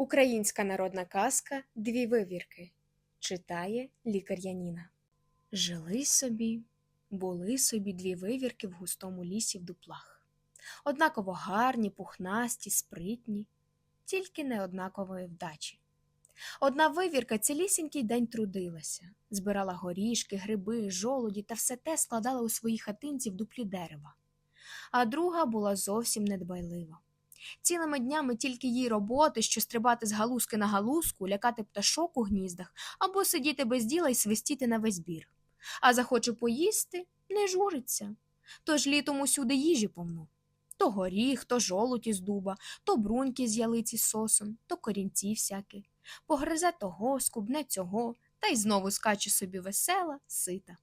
Українська народна казка Дві вивірки читає лікар Яніна. Жили собі, були собі дві вивірки в густому лісі в дуплах. Однаково гарні, пухнасті, спритні, тільки не однакової вдачі. Одна вивірка цілісінький день трудилася, збирала горішки, гриби, жолуді та все те складала у своїй хатинці в дуплі дерева, а друга була зовсім недбайлива. Цілими днями тільки їй роботи, що стрибати з галузки на галузку, лякати пташок у гніздах або сидіти без діла і свистіти на весь бір. А захоче поїсти не журиться. Тож літом усюди їжі повно. То горіх, то жолудь із дуба, то бруньки з ялиці з сосом, то корінці всякі. Погризе того, скубне цього, та й знову скаче собі весела, сита.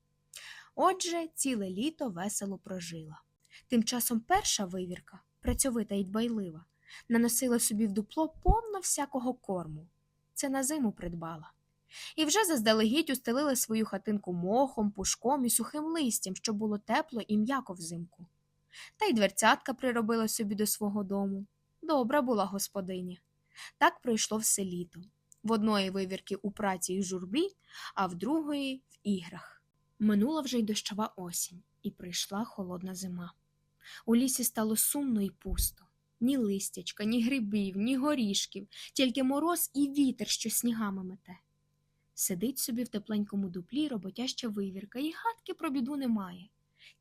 Отже, ціле літо весело прожила. Тим часом перша вивірка, працьовита й дбайлива, наносила собі в дупло повно всякого корму. Це на зиму придбала. І вже заздалегідь устелила свою хатинку мохом, пушком і сухим листям, щоб було тепло і м'яко взимку. Та й дверцятка приробила собі до свого дому. Добра була господиня. Так пройшло все літо. В одної вивірки у праці й журбі, а в другої в іграх. Минула вже й дощова осінь, і прийшла холодна зима. У лісі стало сумно і пусто. Ні листячка, ні грибів, ні горішків, тільки мороз і вітер, що снігами мете. Сидить собі в тепленькому дуплі роботяща вивірка, і гадки про біду немає.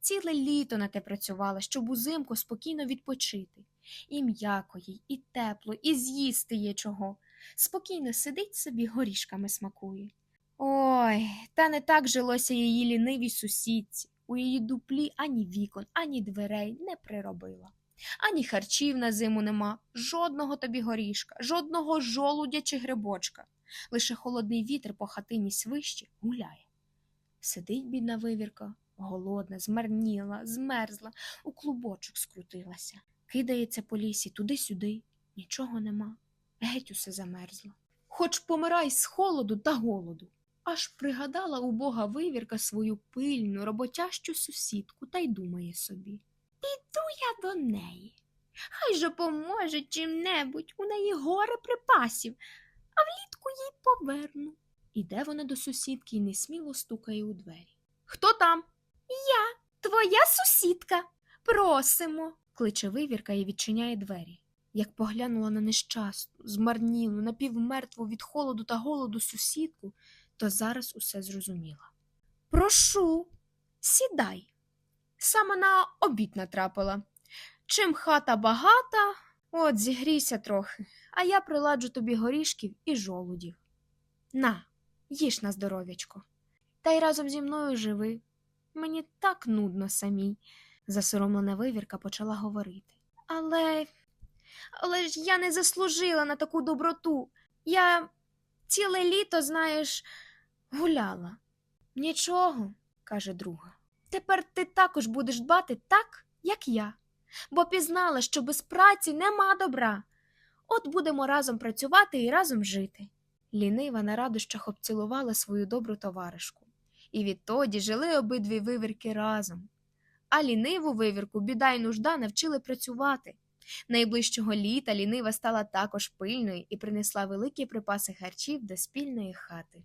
Ціле літо на те працювала, щоб узимку спокійно відпочити. І м'яко їй, і тепло, і з'їсти є чого. Спокійно сидить собі, горішками смакує. Ой, та не так жилося її лінивій сусідці. У її дуплі ані вікон, ані дверей не приробила. Ані харчів на зиму нема, жодного тобі горішка, жодного жолудя чи грибочка. Лише холодний вітер по хатині свище гуляє. Сидить бідна вивірка, голодна, змарніла, змерзла, у клубочок скрутилася. Кидається по лісі туди-сюди, нічого нема, геть усе замерзло. Хоч помирай з холоду та голоду. Аж пригадала убога вивірка свою пильну, роботящу сусідку та й думає собі. Піду я до неї. Хай же поможе чим-небудь, у неї горе припасів, а влітку їй поверну. Іде вона до сусідки і несміло стукає у двері. Хто там? Я, твоя сусідка. Просимо. кличе вивірка і відчиняє двері. Як поглянула на нещасну, змарнілу, напівмертву від холоду та голоду сусідку, то зараз усе зрозуміла. Прошу, сідай. Саме на обід натрапила. Чим хата багата, от зігрійся трохи, а я приладжу тобі горішків і жолудів. На, їж на здоров'ячко. Та й разом зі мною живи. Мені так нудно самій, засоромлена вивірка почала говорити. Але, але ж я не заслужила на таку доброту. Я ціле літо, знаєш, гуляла. Нічого, каже друга. Тепер ти також будеш дбати так, як я, бо пізнала, що без праці нема добра. От будемо разом працювати і разом жити. Лінива на радощах обцілувала свою добру товаришку. І відтоді жили обидві вивірки разом. А ліниву вивірку біда й нужда навчили працювати. Найближчого літа лінива стала також пильною і принесла великі припаси харчів до спільної хати.